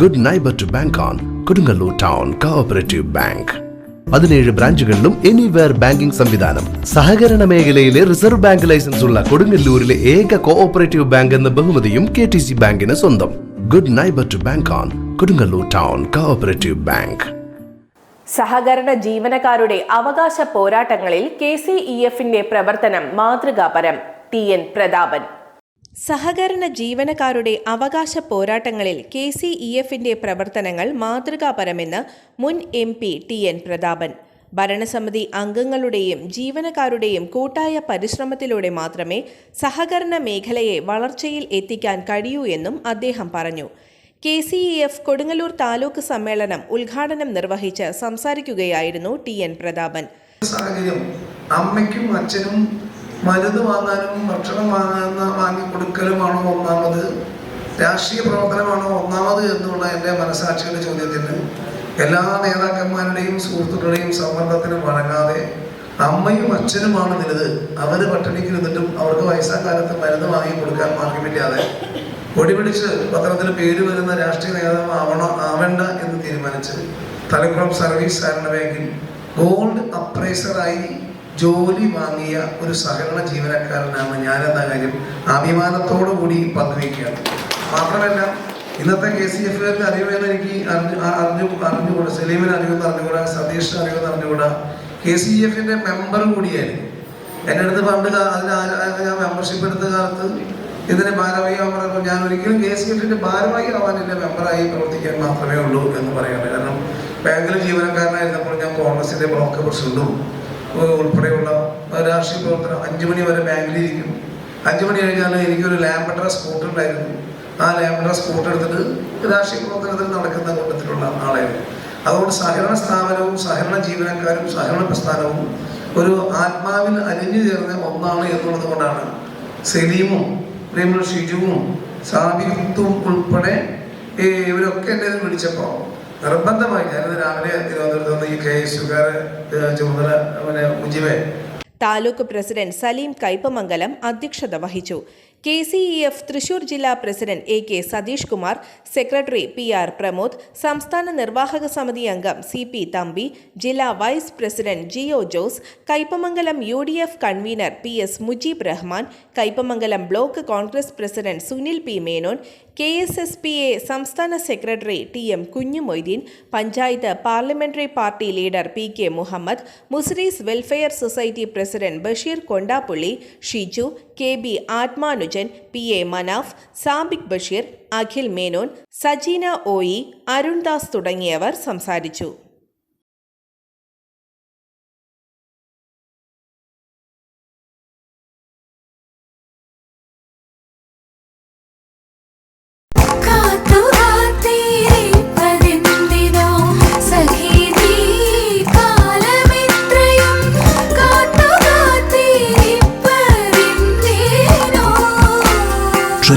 Good neighbour to bank on Kodungallur town cooperative bank പതിനേഴ് ബ്രാഞ്ചുകളിലും anywhere banking സംവിധാനം. സഹകരണ മേഖലയിലെ റിസർവ് ബാങ്ക് ലൈസൻസ് ഉള്ള കൊടുങ്ങല്ലൂരിലെ ഏക കോഓപ്പറേറ്റീവ് ബാങ്ക് എന്ന ബഹുമതിയും കെ ടി സി ബാങ്കിന് സ്വന്തം. Good neighbour to bank on Kodungallur town cooperative bank സഹകരണ ജീവനക്കാരുടെ അവകാശ പോരാട്ടങ്ങളിൽ കെ സി ഇ എഫിന്റെ പ്രവർത്തനം മാതൃകാപരം. ടി എൻ പ്രതാപൻ സഹകരണ ജീവനക്കാരുടെ അവകാശ പോരാട്ടങ്ങളിൽ കെ സി ഇ എഫിന്റെ പ്രവർത്തനങ്ങൾ മാതൃകാപരമെന്ന് മുൻ M P T N Prathapan. ഭരണസമിതി അംഗങ്ങളുടെയും ജീവനക്കാരുടെയും കൂട്ടായ പരിശ്രമത്തിലൂടെ മാത്രമേ സഹകരണ മേഖലയെ വളർച്ചയിൽ എത്തിക്കാൻ കഴിയൂ എന്നും അദ്ദേഹം പറഞ്ഞു. K C E F Kodungallur taluk സമ്മേളനം ഉദ്ഘാടനം നിർവഹിച്ച് സംസാരിക്കുകയായിരുന്നു ടി എൻ പ്രതാപൻ. അമ്മയ്ക്കും അച്ഛനും മരുന്ന് വാങ്ങാനും ഭക്ഷണം വാങ്ങാൻ വാങ്ങി കൊടുക്കലുമാണോ ഒന്നാമത്? രാഷ്ട്രീയ പ്രവർത്തനമാണോ ഒന്നാമത് എന്നുള്ള എന്റെ മനസാക്ഷിയുടെ ചോദ്യത്തിന് എല്ലാ നേതാക്കന്മാരുടെയും സുഹൃത്തുക്കളുടെയും സമ്മർദ്ദത്തിന് വഴങ്ങാതെ അമ്മയും അച്ഛനുമാണ് വലുത്. അവർ പട്ടിണിക്ക് നിന്നിട്ടും അവർക്ക് വയസ്സാകാലത്ത് മരുന്ന് വാങ്ങി കൊടുക്കാൻ മാർഗമില്ലാതെ പൊടിപിടിച്ച് പത്രത്തിന് പേര് വരുന്ന രാഷ്ട്രീയ നേതാവ് ആവണോ ആവേണ്ട എന്ന് തീരുമാനിച്ച് തലക്കുളം സർവീസ് സഹകരണ ബാങ്കിൽ ഗോൾഡ് അപ്രൈസറായി ജോലി വാങ്ങിയ ഒരു സഹകരണ ജീവനക്കാരനാണ് ഞാനെന്ന കാര്യം അഭിമാനത്തോടു കൂടി പങ്കുവയ്ക്കുകയാണ് മാത്രമല്ല ഇന്നത്തെ കെ സി എഫുകാർക്ക് അറിയുമെന്ന് എനിക്ക് അറിഞ്ഞു അറിഞ്ഞു അറിഞ്ഞുകൂടാ സലീമിന് അറിയുമെന്ന് അറിഞ്ഞുകൂടാ സതീഷിന് അറിയുമെന്ന് അറിഞ്ഞുകൂടാ. കെ സി എഫിന്റെ മെമ്പർ കൂടിയായിരുന്നു. എന്റെ അടുത്ത് പണ്ട് അതിന് ഞാൻ മെമ്പർഷിപ്പ് എടുത്ത കാലത്ത് ഇതിന് ഭാരവാഹിയാവാൻ പറഞ്ഞപ്പോൾ ഞാൻ ഒരിക്കലും കെ സി എഫിന്റെ ഭാരവാഹി ആവാൻ എന്റെ മെമ്പറായി പ്രവർത്തിക്കാൻ മാത്രമേ ഉള്ളൂ എന്ന് പറയുന്നത് കാരണം ബാങ്കിൽ ജീവനക്കാരനായിരുന്നപ്പോൾ ഞാൻ കോൺഗ്രസിന്റെ ബ്ലോക്ക് പ്രസിഡന്റും ഉൾപ്പെടെയുള്ള രാഷ്ട്രീയ പ്രവർത്തനം അഞ്ചു മണി വരെ ബാങ്കിലിരിക്കും അഞ്ചു മണി കഴിഞ്ഞാൽ എനിക്കൊരു ലാംബഡ്ര സ്കൂട്ടർ ഉണ്ടായിരുന്നു. ആ ലാംബഡ്ര സ്കൂട്ടർ എടുത്തിട്ട് രാഷ്ട്രീയ പ്രവർത്തനത്തിൽ നടക്കുന്ന കൂട്ടത്തിലുള്ള ആളായിരുന്നു. അതുകൊണ്ട് സഹകരണ സ്ഥാപനവും സഹകരണ ജീവനക്കാരും സഹകരണ പ്രസ്ഥാനവും ഒരു ആത്മാവിൽ അലിഞ്ഞു ചേർന്ന ഒന്നാണ് എന്നുള്ളത് കൊണ്ടാണ് സലീമും പ്രേമ ഷിജുവും സാബിത്തും ഉൾപ്പെടെ ഇവരൊക്കെ എന്നെ വിളിച്ചപ്പോൾ നിർബന്ധമായി ഞാനിത് രാവിലെ തിരുവനന്തപുരത്ത് ഈ കെ എസ് യുക്കാരെ ചുമതല പിന്നെ മുജിബെ. താലൂക്ക് പ്രസിഡന്റ് സലീം കൈപ്പമംഗലം അധ്യക്ഷത വഹിച്ചു. K C E F Thrissur ജില്ലാ president A K Satheesh Kumar secretary P R Pramod സംസ്ഥാന നിർവാഹക സമിതി അംഗം സി പി തമ്പി ജില്ലാ vice president G O Jose Kaipamangalam U D F convener P S Mujeeb Rahman Kaipamangalam block Congress president Sunil P Menon K S S P A സംസ്ഥാന secretary T M Kunjumoideen panchayat parliamentary party leader P K Muhammad Muziris welfare society president Basheer Kondappully Shiju K B Athmanujan P. A. Manaf Sabik Basheer Akhil Menon Sajeena ഓയി Arundas തുടങ്ങിയവർ സംസാരിച്ചു.